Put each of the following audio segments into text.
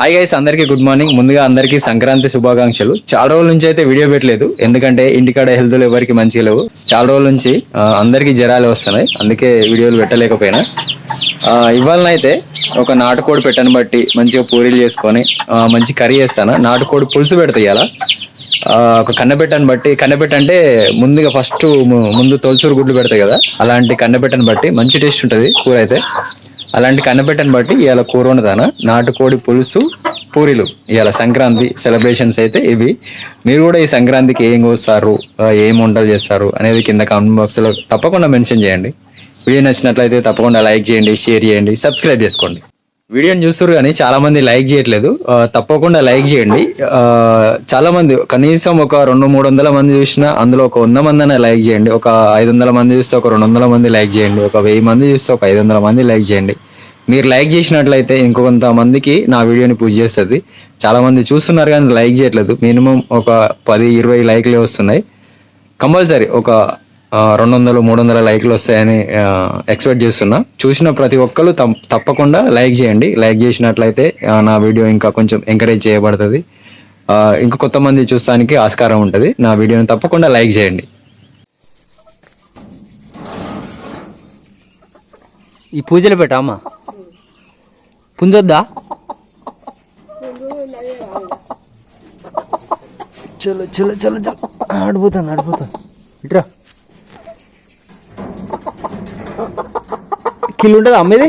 Hi guys అందరికీ good morning ముందుగా అందరికీ సంక్రాంతి శుభాకాంక్షలు. చాలా రోజుల నుంచి అయితే వీడియో పెట్టలేదు. ఎందుకంటే ఇంటికాడ హెల్త్లు ఎవరికి మంచిగా లేవు. చాలా రోజుల నుంచి అందరికీ జ్వరాలు వస్తున్నాయి. అందుకే వీడియోలు పెట్టలేకపోయినా. ఇవాళనైతే ఒక నాటుకోడి పెట్టని బట్టి మంచిగా పూరీలు చేసుకొని మంచి కర్రీ చేస్తాను. నాటుకోడి పులుసు పెడతాయి ఇవాళ ఒక కన్నబెట్టని బట్టి కన్నబెట్ట అంటే ముందుగా ఫస్ట్ ముందు తొలచూరు గుడ్లు పెడతాయి కదా. అలాంటి కన్నబెట్టని బట్టి మంచి టేస్ట్ ఉంటుంది కూర అయితే. అలాంటి కన్నబెట్టని బట్టి ఇవాళ కూర వండుతాను నాటుకోడి పులుసు పూరీలు. ఇవాళ సంక్రాంతి సెలబ్రేషన్స్ అయితే ఇవి. మీరు కూడా ఈ సంక్రాంతికి ఏం కోస్తారు ఏం వంటలు చేస్తారు అనేది కింద కామెంట్ బాక్స్లో తప్పకుండా మెన్షన్ చేయండి. వీడియో నచ్చినట్లయితే తప్పకుండా లైక్ చేయండి షేర్ చేయండి సబ్స్క్రైబ్ చేసుకోండి. వీడియోని చూస్తారు కానీ చాలా మంది లైక్ చేయట్లేదు. తప్పకుండా లైక్ చేయండి. చాలా మంది కనీసం ఒక రెండు మూడు వందల మంది చూసినా అందులో ఒక వంద మంది అయినా లైక్ చేయండి. ఒక ఐదు వందల మంది చూస్తే ఒక రెండు వందల మంది లైక్ చేయండి. ఒక వెయ్యి మంది చూస్తే ఒక ఐదు వందల మంది లైక్ చేయండి. మీరు లైక్ చేసినట్లయితే ఇంకొంత మందికి నా వీడియోని పూజ చేస్తుంది. చాలా మంది చూస్తున్నారు కానీ లైక్ చేయట్లేదు. మినిమం ఒక పది ఇరవై లైక్లే వస్తున్నాయి. కంపల్సరీ ఒక రెండు వందలు మూడు వందల లైక్లు వస్తాయని ఎక్స్పెక్ట్ చేస్తున్నా. చూసిన ప్రతి ఒక్కరు తప్- తప్పకుండా లైక్ చేయండి. లైక్ చేసినట్లయితే నా వీడియో ఇంకా కొంచెం ఎంకరేజ్ చేయబడుతుంది. ఇంకా కొత్త మంది చూస్తానికి ఆస్కారం ఉంటుంది. నా వీడియోని తప్పకుండా లైక్ చేయండి. ఈ పూజలు పెట్టా అమ్మ. పుంజొద్దా? చలో చలో చలో చలో. ఆడిపోతాను ఆడిపోతాను ఇట్రా. కిల్ ఉంటుందా అమ్మ ఇది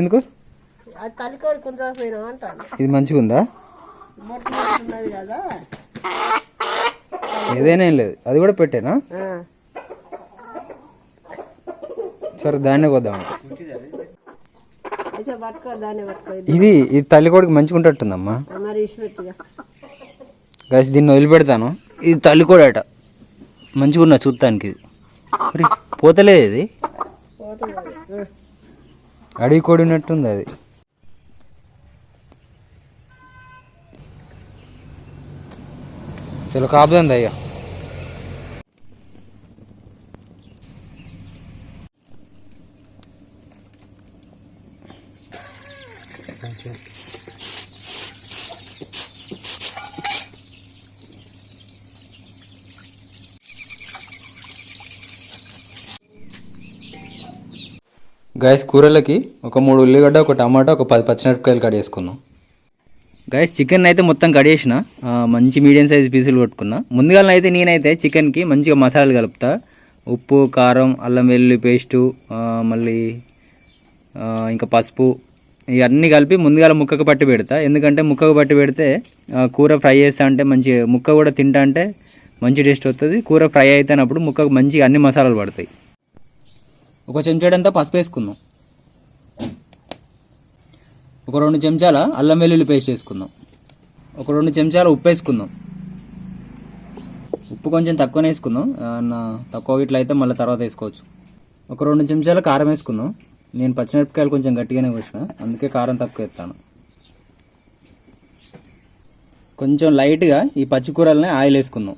ఎందుకు ఇది మంచిగా ఉందా? ఏదైనా ఏం లేదు. అది కూడా పెట్టానా. సరే దాన్నే కొద్దాం. ఇది ఇది తల్లి కొడుకు మంచిగా ఉంటట్టుందమ్మా గైస్ దీన్ని వదిలిపెడతాను. ఇది తల్లి కూడా మంచిగా ఉన్నా చూడటానికి ఇది. మరి పోతలేదు ఇది. అడిగి అది. అడవి అది. చలో కాపుదండి అయ్యా గైస్ కూరలకి ఒక మూడు ఉల్లిగడ్డ ఒక టమాటా ఒక పది పచ్చిమిరపకాయలు కట్ చేసుకున్నాం. గైస్ చికెన్ అయితే మొత్తం కట్ చేసిన. మంచి మీడియం సైజ్ పీసులు కొట్టుకున్నా. ముందుగా అయితే నేనైతే చికెన్కి మంచిగా మసాలాలు కలుపుతా. ఉప్పు కారం అల్లం వెల్లుల్లి పేస్టు మళ్ళీ ఇంకా పసుపు ఇవన్నీ కలిపి ముందుగా ముక్కకు పట్టి పెడతా. ఎందుకంటే ముక్కకు పట్టి పెడితే కూర ఫ్రై చేస్తా అంటే మంచి ముక్క కూడా తింటా అంటే మంచి టేస్ట్ వస్తుంది కూర ఫ్రై అయితేనప్పుడు ముక్కకు మంచిగా అన్ని మసాలాలు పడతాయి. ఒక చెంచాడంతా పసుపు వేసుకుందాం ఒక రెండు చెంచాల అల్లం వెల్లుల్లి పేస్ట్ వేసుకుందాం ఒక రెండు చెంచాల ఉప్పు వేసుకుందాం ఉప్పు కొంచెం తక్కువనే వేసుకుందాం నా తక్కువ ఇట్లా అయితే మళ్ళీ తర్వాత వేసుకోవచ్చు. ఒక రెండు చెంచాల కారం వేసుకుందాం నేను పచ్చిమిరపకాయలు కొంచెం గట్టిగానే కోసిన. అందుకే కారం తక్కువ వేస్తాను. కొంచెం లైట్గా ఈ పచ్చికూరల్ని ఆయిల్ వేసుకుందాం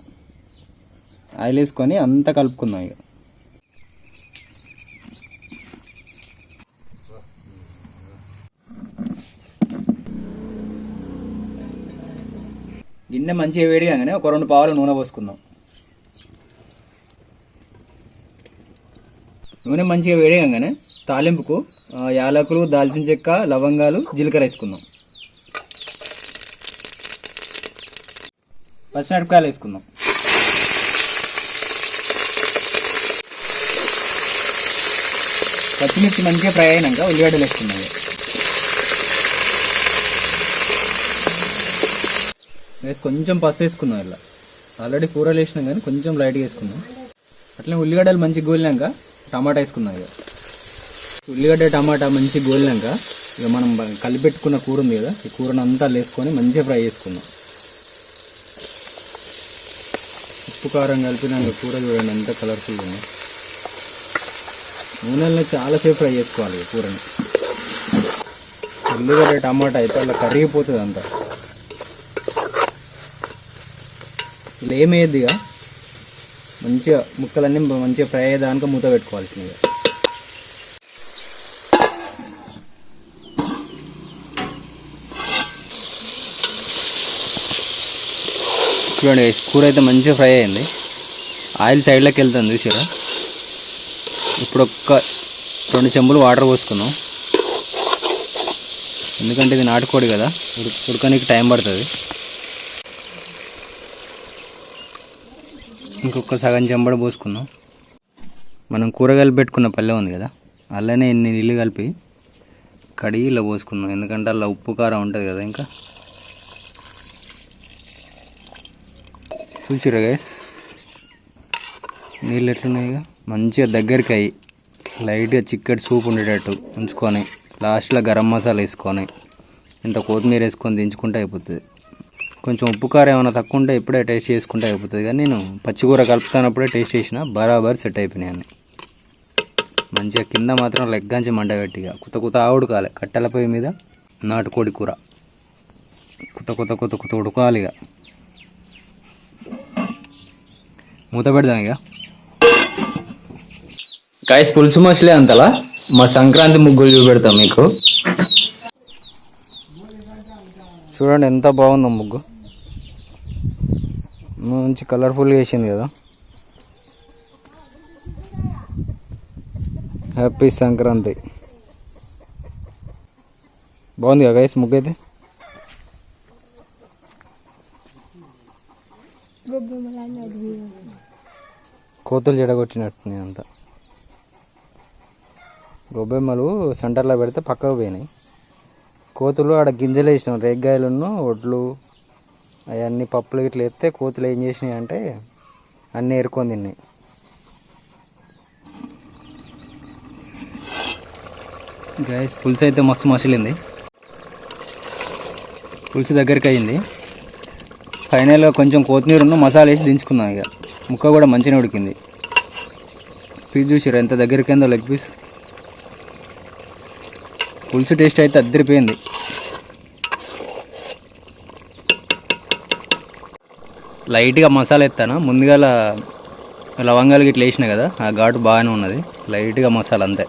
ఆయిల్ వేసుకొని అంతా కలుపుకుందాం ఇక. గిన్నె మంచిగా వేడి కాగానే ఒక రెండు పావులు నూనె పోసుకుందాం. నూనె మంచిగా వేడి కాగానే తాలింపుకు యాలకులు దాల్చిన చెక్క లవంగాలు జీలకర్ర వేసుకుందాం. పచ్చిమిరపకాయలు వేసుకుందాం. పచ్చిమిర్చి మంచిగా ఫ్రై అయినాక ఉల్లిగడ్డలు వేసుకుందాం. వేసి కొంచెం పసుపు వేసుకుందాం ఇలా. ఆల్రెడీ కూరలు వేసినాం కానీ కొంచెం లైట్గా వేసుకుందాం అట్లనే ఉల్లిగడ్డలు మంచిగా గోలినాక టమాటా వేసుకుందాం ఇక. ఉల్లిగడ్డ టమాటా మంచిగా గోలినాక ఇక మనం కలిపెట్టుకున్న కూర ఉంది కదా ఈ కూరను అంతా వేసుకొని మంచిగా ఫ్రై చేసుకుందాం. ఉప్పు కారం కలిపినాక కూర చూడండి ఎంత కలర్ఫుల్గా ఉంది. నూనెల్లో చాలాసేపు ఫ్రై చేసుకోవాలి కూరని. ఉల్లిగడ్డ టమాటా అయితే అలా కరిగిపోతుంది అంతా. ఇలా ఏమేయద్దు ఇక మంచిగా ముక్కలన్నీ మంచిగా ఫ్రై అయ్యేదానికి మూత పెట్టుకోవాల్సింది చూడండి కూర అయితే మంచిగా ఫ్రై అయింది. ఆయిల్ సైడ్లోకి వెళ్తుంది చూసారా? ఇప్పుడు ఒక్క రెండు చెంబులు వాటర్ పోసుకున్నాం ఎందుకంటే ఇది నాటుకోడి కదా ఉడు ఉడకడానికి టైం పడుతుంది. ఇంకొక సగం చెంబడ పోసుకుందాం మనం కూరగాయలు పెట్టుకున్న పల్లె ఉంది కదా అలానే ఎన్ని నీళ్ళు కలిపి కడిగి ఇలా పోసుకుందాం ఎందుకంటే అలా ఉప్పు కారం ఉంటుంది కదా ఇంకా. చూసిరా గైస్ నీళ్ళు ఎట్లున్నాయిగా మంచిగా దగ్గరికి అయ్యి లైట్గా చిక్కటి సూప్ ఉండేటట్టు ఉంచుకొని లాస్ట్లో గరం మసాలా వేసుకొని ఇంత కొత్తిమీర వేసుకొని దించుకుంటే అయిపోతుంది. కొంచెం ఉప్పు కారం ఏమైనా తక్కువ ఉంటే ఇప్పుడే టేస్ట్ చేసుకుంటే అయిపోతుంది. కానీ నేను పచ్చికూర కలుపుతానప్పుడే టేస్ట్ చేసిన బరాబర్ సెట్ అయిపోయినాయి అన్నీ. మంచిగా కింద మాత్రం లెగ్గాంచి మంట పెట్టిగా కుత కుత ఆవుడు కాలే కట్టెల పొయ్యి మీద నాటుకోడి కూర. కుత కుత కుత కుత ఉడకాలి ఇక. మూత పెడదాం ఇక. గాయస్ పులుసు మసలే అంతలా? మా సంక్రాంతి ముగ్గులు చూపెడతాం మీకు. చూడండి ఎంత బాగుందో ముగ్గు. మంచి కలర్ఫుల్గా వేసింది కదా. హ్యాపీ సంక్రాంతి బాగుంది కదా గైస్ ముగ్గు అయితే కోతులు చెడగొట్టినట్టు అంతా. గొబ్బెమ్మలు సెంటర్లో పెడితే పక్కకు పోయినాయి. కోతులు ఆడ గింజలు వేసినాం రేగ్గాయలును ఒడ్లు అవన్నీ పప్పులు ఇట్లా ఎత్తే కోతులు ఏం చేసినాయి అంటే అన్నీ ఏరుకొని తిన్నాయి. గాయస్ పులుసు అయితే మస్తు మసిలింది. పులుసు దగ్గరికి అయింది. ఫైనల్గా కొంచెం కొత్తిమీర మసాలా వేసి దించుకుందాం ఇక. ముక్క కూడా మంచిగా ఉడికింది. పీస్ చూసారు ఎంత దగ్గరికి అయిందో లెగ్ పీస్. పులుసు టేస్ట్ అయితే అద్దరిపోయింది. లైట్గా మసాలా ఎత్తాను? ముందుగా లవంగాలు గిట్ల వేసిన కదా ఆ ఘాటు బాగానే ఉన్నది. లైట్గా మసాలా అంతే.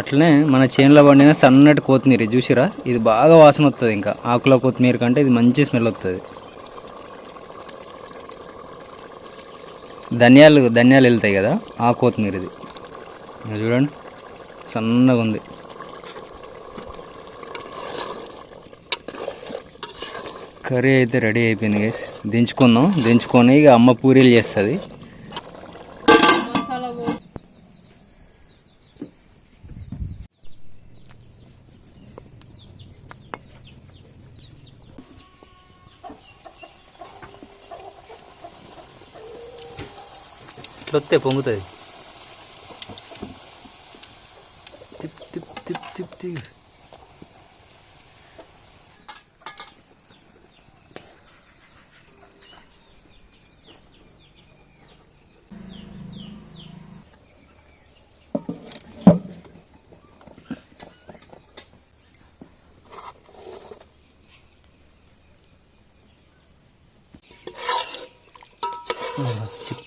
అట్లనే మన చేనులో పండిన సన్నటి కొత్తిమీర చూసిరా? ఇది బాగా వాసన వస్తుంది ఇంకా. ఆకుల కొత్తిమీర కంటే ఇది మంచి స్మెల్ వస్తుంది ధనియాలు ధనియాలు వెళ్తాయి కదా ఆ కొత్తిమీర ఇది చూడండి సన్నగా ఉంది. కర్రీ అయితే రెడీ అయిపోయింది గైస్ దించుకుందాం. దించుకొని ఇక అమ్మ పూరీలు చేస్తుంది. ఇట్లొస్తే ఇట్లా వస్తే పొంగుతుంది. తిప్ తిప్ తిప్ తిప్ తిప్.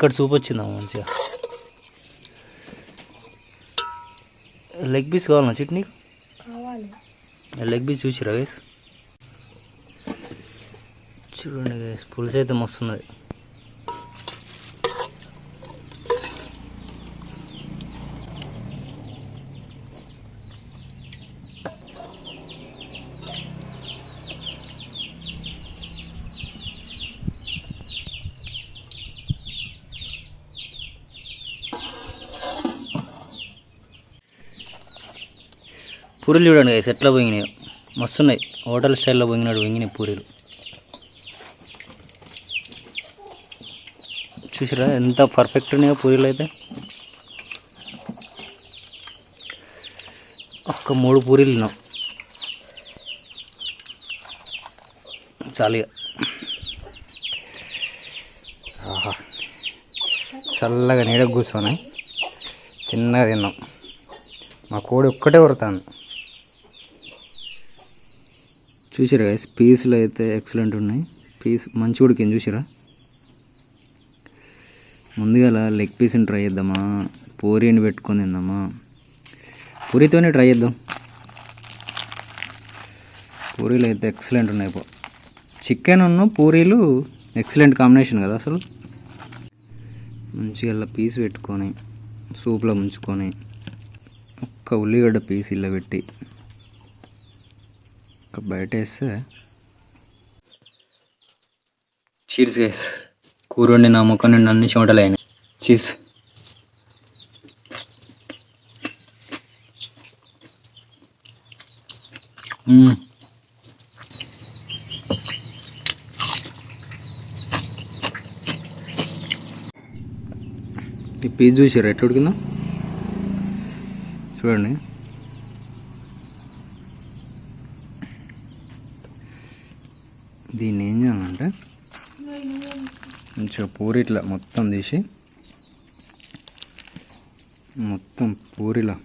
చిక్కటి సూప్ వచ్చిందా మంచిగా. లెగ్ పీస్ కావాలన్నా చట్నీ లెగ్ పీస్ చూసిరా గైస్ చూడండి గైస్ పులుసు అయితే మస్తున్నది. పూరీలు చూడండి గైస్ ఎట్లా పోయినాయి మస్తున్నాయి. హోటల్ స్టైల్లో పోయినాడు పోయినాయి పూరీలు. చూసిరా ఎంత పర్ఫెక్ట్ ఉన్నాయో పూరీలు అయితే. ఒక్క మూడు పూరీలు తిన్నాం. చాలిగా. ఆహా. చల్లగా నీడ కూర్చొని చిన్నగా తిన్నాం. మా కోడి ఒక్కటే కొరుతాను చూసారా గైస్ పీసులు అయితే ఎక్సలెంట్ ఉన్నాయి. పీస్ మంచి ఉడికింది చూసారా? ముందుగా లెగ్ పీస్ని ట్రై చేద్దామా? పూరీని పెట్టుకొని తిందామా? పూరీతోనే ట్రై చేద్దాం. పూరీలు అయితే ఎక్సలెంట్ ఉన్నాయి పో. చికెన్ ఉన్న పూరీలు ఎక్సలెంట్ కాంబినేషన్ కదా అసలు. మంచిగా ఇలా పీస్ పెట్టుకొని సూప్లో ముంచుకొని ఒక్క ఉల్లిగడ్డ పీస్ ఇలా పెట్టి ఒక బయట వేస్తే చీర్స్ గైస్ కూర వండి నా ముఖం నిండి అన్ని చెమటలు అయినాయి. చీజ్ మ్మ్. ఈ పీస్ చూసారు ఎట్లా ఉడికిందో? చూడండి దీన్ని ఏం చేయాలంటే మంచిగా పూరి ఇట్లా మొత్తం తీసి మొత్తం పూరిలా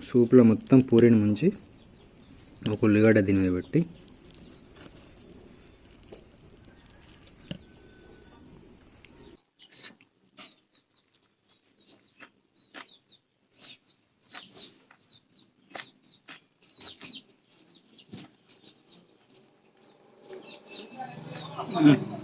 సూప్లో మొత్తం పూరిని ముంచి ఒక ఉల్లిగడ్డ దీని మీద పెట్టి Mm-hmm.